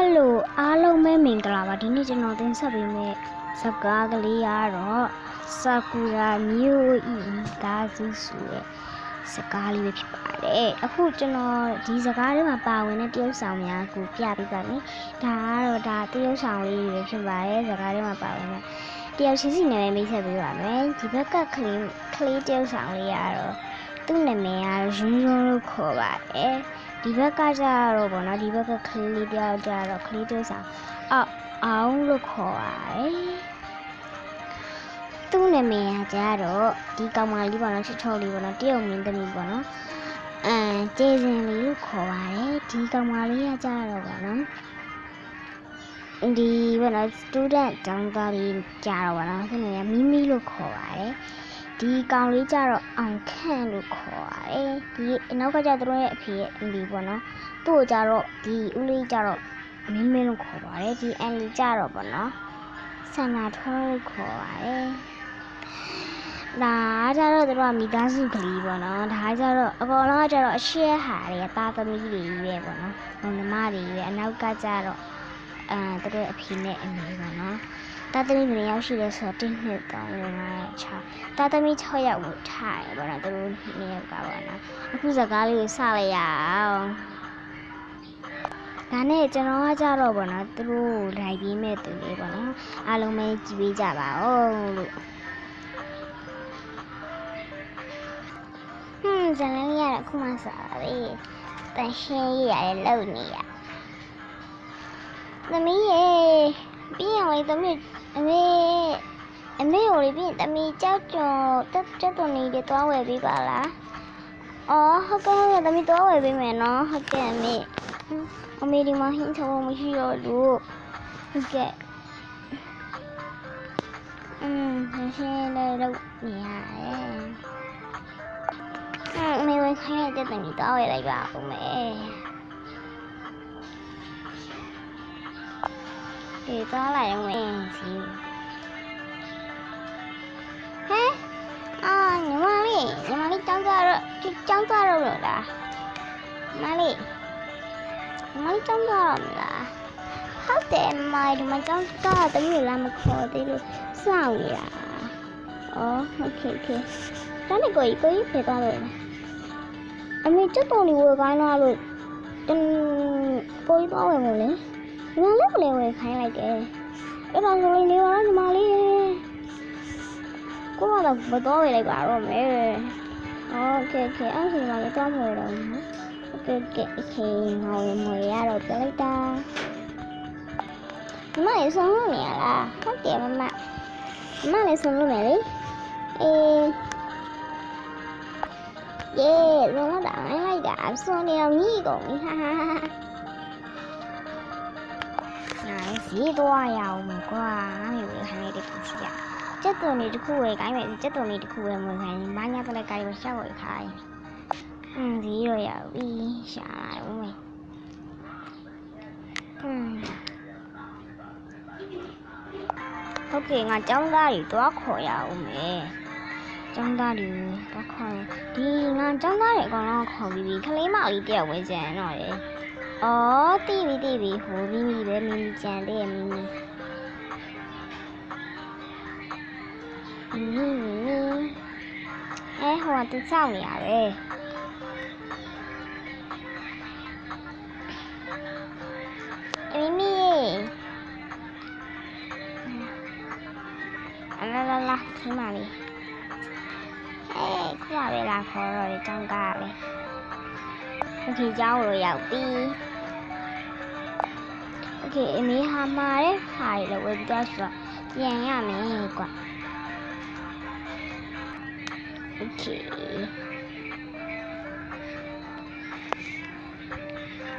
ယ်လိုအားလုံးပဲမင်္ဂလာပါဒီနေ့ကျွန်တော်တင်ဆက်ပေးမယ့်ဇာတ်ကားကလေးကတော့ဆာကူရာမျိုးဤဒါစုဆိုရဲ့စကားလေးပဲဖြစ်ပါတယ်အခုကျွန်တော်ဒီစကားထဲမှာပါဝင်တဲ့တရုတ်ဆောင်များကိုပြပေးပါမယ်ဒါကတော့ဒါတရုတ်ဆောင်လေးတွေပဲဖြစ်ပါတယ်စကားထဲမှာပါဝင်တဲ့တယောက်ချင်းစီနာမည်မိတ်ဆက်ပေးပါမယ်ဒီဘက်ကကလေးကလေးတရုတ်ဆောင်လေးကတော့သူ့နာမည်ကတော့ရုံးရုံးလို့ခေါ်ပါတယ် ဒီဘက်ကကျတော့ဗောနော်ဒီဘက်ကကလေးလေးတယောက်ကျတော့ကလေးတူဆောင်အောက်အောင်လို့ခေါ်ပါတယ်သူ့နာမည်ကကျတော့ဒီကောင်မလေးပေါ့နော်ချစ်ချောလေးပေါ့နော်တရုတ်မင်းသမီးပေါ့နော်အမ်ကျေစင်လေးလို့ခေါ်ပါတယ်ဒီကောင်မလေးကကျတော့ဗောနော်ဒီဘောနော် student ကျောင်းသားလေးကြတော့ဗောနော်သူ့နာမည်ကမီမီလို့ခေါ်ပါတယ် ဒီကောင်လေးကြတော့အောင်ခန့်လို့ခေါ်ပါတယ်ဒီအနောက်ကကျသူတို့ရဲ့အဖေရဲ့အန်ဒီပေါ့နော်သူ့ကိုကြတော့ဒီဦးလေးကြတော့မင်းမင်းလို့ခေါ်ပါတယ်ဒီအန်ဒီကြတော့ပေါ့နော်ဆန္ဒထွန်းလို့ခေါ်ပါတယ်ဒါကြတော့သူတို့ကမိသားစုကလေးပေါ့နော်ဒါကြတော့အကောင်လုံးကကြတော့အရှက်ဟာတွေကသားသမီးတွေကြီးပဲပေါ့နော်မောင်နှမတွေကြီးပဲအနောက်ကကြတော့အဲသူတို့ရဲ့အဖေနဲ့အမေပေါ့နော် တာသမီးဘယ်နှစ်ယောက်ရှိလဲဆိုတော့1 2 3 4 5 6တာသမီး6ယောက်ကိုထားရပေါ့နော်သူတို့နှစ်ယောက်ကပေါ့နော်အခုစကားလေးကိုစလိုက်ရအောင်ဒါနဲ့ကျွန်တော်ကကြတော့ပေါ့နော်သူတို့လိုက်ပြီးမဲ့သူလေးပေါ့နော်အားလုံးပဲကြည်ပေးကြပါဦးလို့ဟွန်းဇလန်းရတော့ခုမှစားပါလေတန်ရှင်းရရတယ်လုံနေရသမီးရေ ပြီးရင်လေသမီးအမေအမေကိုလေပြီးရင်သမီးကြောက်ကြော်တက်တက်တော်နေတယ်သွားဝယ်ပေးပါလားအော်ဟုတ်ကဲ့ဟုတ်ကဲ့သမီးတော့ဝယ်ပေးမယ်နော်ဟုတ်ကဲ့အမေဟွန်းအမေဒီမှာဟင်းချောင်းမရှိတော့လို့ဟုတ်ကဲ့อืมရှင်းလေးတော့နေရတယ်အင်းအမေဝင်ခိုင်းရတဲ့သမီးတော့ဝယ်လိုက်ပါဦးမေ ဒီတော့လိုက်အောင်မေစီဟဲ့ အာညီမလေးညီမလေးကျောင်းသားတော့ဒီကျောင်းသားတော့လို့လားညီမလေးညီမလေးကျောင်းသားတော့မလားဟုတ်တယ်မမဒီမှာကျောင်းသားတမီးလာမခေါ်သေးလို့စောင့်နေတာအော်โอเคโอเคဒါနဲ့ကိုကြီးကိုကြီးဖေသွားလို့လဲအမေချက်တော်လေးဝယ်ခိုင်းတော့လို့တန်ကိုကြီးသွားဝယ်မို့လေ ညီမလေးကလည်းဝယ်ခိုင်းလိုက်တယ်အဲ့ဒါဆိုရင်လေပါတော့ညီမလေး ကိုကတော့မတော်ရလိုက်ပါတော့မယ်โอเคโอเคအဲ့ဒီမှာလည်းတော့မရတော့ဘူးနော်โอเคโอเคโอเคငေါရမရတော့ပြလိုက်တာမမရေဆုံးလို့နေရလားဟုတ်တယ်မမမမလည်းဆုံးလို့မယ်လေအေးယေလုံးတော့တိုင်းလိုက်တာဆုံးနေတော့မိကုန်ပြီဟာဟာဟာနိုင် စီတော့ရအောင်ကွာငါမျိုးလည်းခိုင်းလိုက်တဲ့ပစ္စည်းရ ကျက်သွန်လေးတစ်ခုဝယ်ခိုင်းမယ်ကျက်သွန်လေးတစ်ခုဝယ်မဝင်ခိုင်းမညာတလည်းကိုင်ပဲရှောက်ဝယ်ခိုင်းอืมဒီရောရပြီရှာလာဦးမယ်อืมโอเคငါចောင်းသားတွေတွားခေါ်ရအောင်မယ်ចောင်းသားတွေတွားခေါ်ရင်ဒီငါចောင်းသားတွေအကောင်လုံးခေါ်ပြီးပြီခလေးမလေးတယောက်ဝဲကြံတော့လေ ။အော်တိပြီတိပြီဟိုမိမိပဲမိမိကြံတဲ့မိမိ။မိမိအဲဟိုကသူစောင့်နေရပဲ။မိမိအလာလာလာခင်းပါလေအေးခုရပဲလာခေါ်တော့လေကျောင်းကားပဲဒီကျောင်းကိုရောက်ပြီ ခင်အမေဟာမာတဲ့ဟာတွေလည်းဝယ်ပြီးသွားဆိုတော့ပြန်ရမယ်ကွာ Okay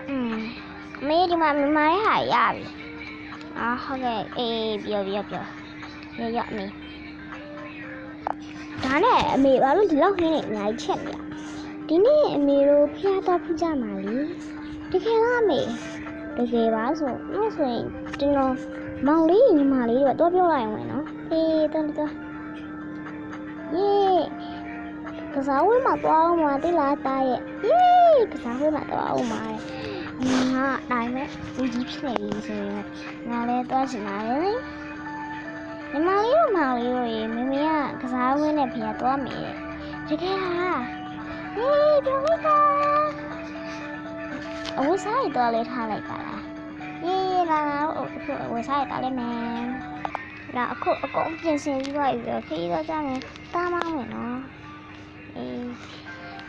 อืมမေဒီမှာမမရဲ့ဟာရပြီအာဟုတ်ကဲ့အေးပြောပြောပြောရရအမေဒါနဲ့အမေဘာလို့ဒီလောက်ခင်းနေအများကြီးချက်နေလဲဒီနေ့အမေတို့ဖျားတော့ဖူးကြမှာလေတကယ်လားအမေ တကယ်ပါဆိုအဲ့ဆိုရင်ကျွန်တော်မောင်လေးညီမလေးတို့တော့ပြောလိုက်အောင်မယ်နော်အေးတော်တော်ယေးကစားဝဲမှာသွားအောင်မတိလားတာရဲ့ယေးကစားဝဲမှာသွားအောင်မငါနိုင်မဲ့ဦးကြီးဖြစ်နေပြီဆိုရင်ငါလည်းသွားချင်တာလေညီမလေးတို့မောင်လေးတို့ရေမမေကကစားဝင်းနဲ့ဖေကသွားမေတဲ့တကယ်လားဟေးပြောလိုက်ပါ အဝတ်စားရတော့လေးထားလိုက်ပါလားရေးလာအခုအဝတ်စားရတော့လေးမယ်လာအခုအကုန်ပြင်ဆင်ပြီးတော့ပြီခရီးတော့ကြမယ်တားမောင်းမယ်နော်အေး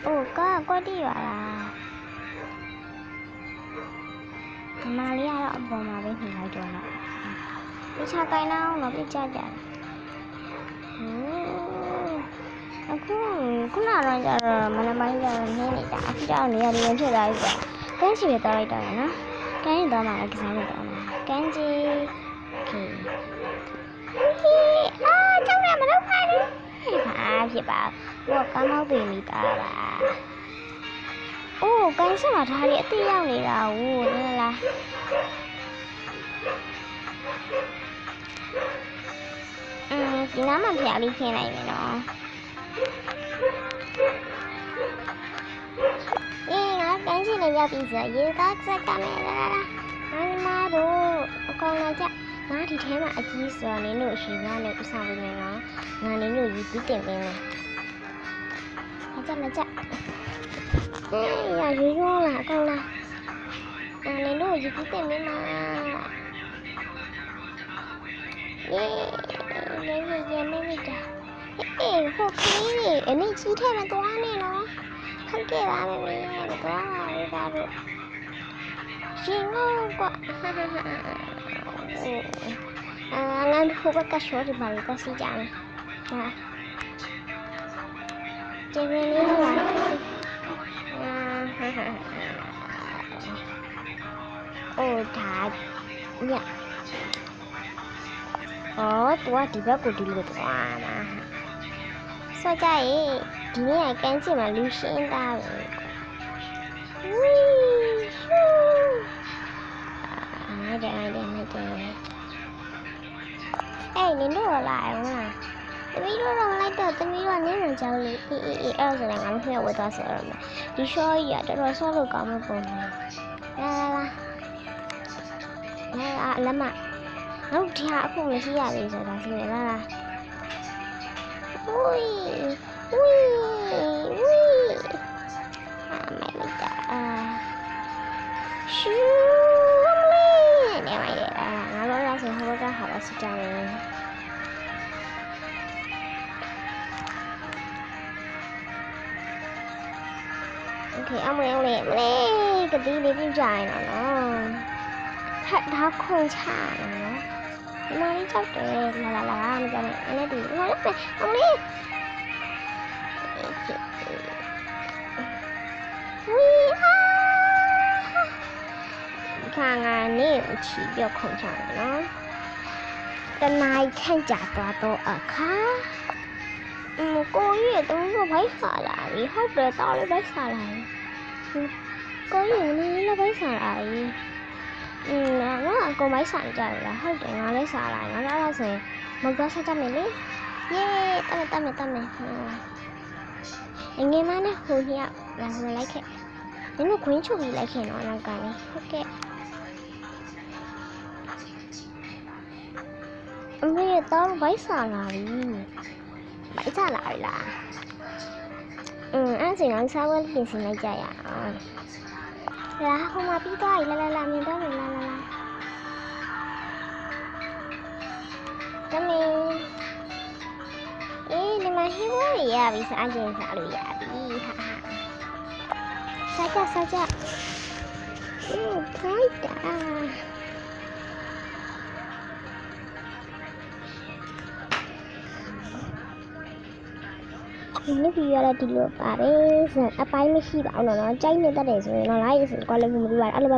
အိုးကားကွက်တီပါလားဒီမလေးကတော့အပေါ်မှာပဲနှိမ့်လိုက်တော့တော့ပြချကိုင်းအောင်တော့ပြချကြတယ်ဟိုးအခုခုနကတော့ကျတော့မနက်ပိုင်းကျတော့နင်းနေတာအခုကျတော့နေရာဒီဝင်ဖြစ်သွားပြီဆို ကန်းချီပဲတောက်လိုက်တော့ရနော်ကန်းရင်တော့မှလည်းကစားလို့တော့မှာကန်းချီโอเคဟေးအာကြောက်ရမတော့ပါဘူးဟာဖြစ်ပါဘောကမ်းမောက်ပင်မိတာပါ အိုးကန်ဆမှာထားပြီးအသေးရောက်နေတာဟိုလားလားအင်းဒီနားမှာဖျားလေးခင်းလိုက်မယ်နော် လမ်းချင်းတွေရောက်ပြီးဆိုရေကားချက်ကမယ်လာလာလာညီမတို့အကောင်လာကြငါဒီထဲမှာအကြီးဆိုတော့နင်တို့ရေကားနဲ့ဥစားပေးမယ်နော်ငါနင်တို့ယူပြီးတင်ပေးမယ်အကြမကြအေးရရိုးရိုးလာအကောင်လာငါနင်တို့ယူပြီးတင်ပေးမှာအေးနေနေနေနေတာအေးဟိုခင်းနေအနေကြီးထဲမှာသွားနေနော် Oke lah memangnya ada tulang ada baru Singgung kok hahaha, Angan hukum kasur balik ke si jam Nah Jangan ini lah hahaha, Oh dad Ya Oh tua tiba aku dilihat Wah ဆောကြရေဒီနေ့ကကန်းချင်မှာလူရှင်းသားပဲဝီးရှူအာဒါဒါဒါဒါအေးနင်တို့လာအောင်လားသမီးတို့တော့လိုက်တော့သမီးတို့ကနင်းနေကြောက်လေအေးအေးအေးအဲ့ဒါဆိုရင်ငါတို့ဖျက်ဝတ်သွားစေရမယ်ဒီ short ကြီးကတော်တော်ဆော့လို့ကောင်းမပုံဘူးလာလာလာလာလာလမ်းမနောက်ဒီဟာအခုမရှိရသေးဆိုတာရှိရလားလား อุ้ยอุ้ยาไม่ไม่จ้าชูไม่เดี๋ยวไม่เดี๋ยวงั้รถเราสิครับรถเราขับรถสิจัโอเคเอาเลยเมลเมลก็ดิ่งดิ้นใจหน่อยเนาะถ้าถ้าคงชาเนาะ ดีเจ้าเกมลาลาลามันจะไม่ดีไม่ได้ไปตรงนี้ทางงานนี่ฉีเดียวของฉันเนาะแต่นายแค่จับตัวโตอะค่ะมก็ยู่ต้องนี้ไว้สาหร่ายห้องเรือต่อเลยไว้สาหร่ายก็อยู่นี่แล้วไว้สาหาย อืมငါကအကုန်မိုက်ဆိုင်ကြရတာဟုတ်တယ်ငါလည်းစားလိုက်ငါလည်းအဲ့ဒါဆိုရင်မုတ်တော့ဆက်ကြမယ်လေယေးတတ်မယ်တတ်မယ်တတ်မယ်အငယ်မနဲ့ဟိုညငါဝင်လိုက်ခဲ့နင်တို့ခွင်းချုပ်ပြီးလိုက်ခဲ့နော်နောက်ကလည်းဟုတ်ကဲ့အမေတော့ဘိုက်စားလာပြီဘိုက်စားလာပြီလားအင်းအဲ့ဒါဆိုရင်ငါစားဝဲပြင်ဆင်လိုက်ကြရအောင် လာဟိုမှာပြီးသွားပြီလာလာလာမြင်တော့မယ်လာလာလာတမင်အေးဒီမှာဟိဝရရပြီစားကျင်စားလို့ရပြီဟာဟာစား ဒီနေ့ဗီဒီယိုလည်းဒီလိုပါတယ်ဆိုအပိုင်းမရှိပါဘူးနော်ကြိုက်နေတတ်တယ်ဆိုရင်တော့ like ဆိုတော့လည်းမပြီးပါဘူးအဲ့လိုပဲ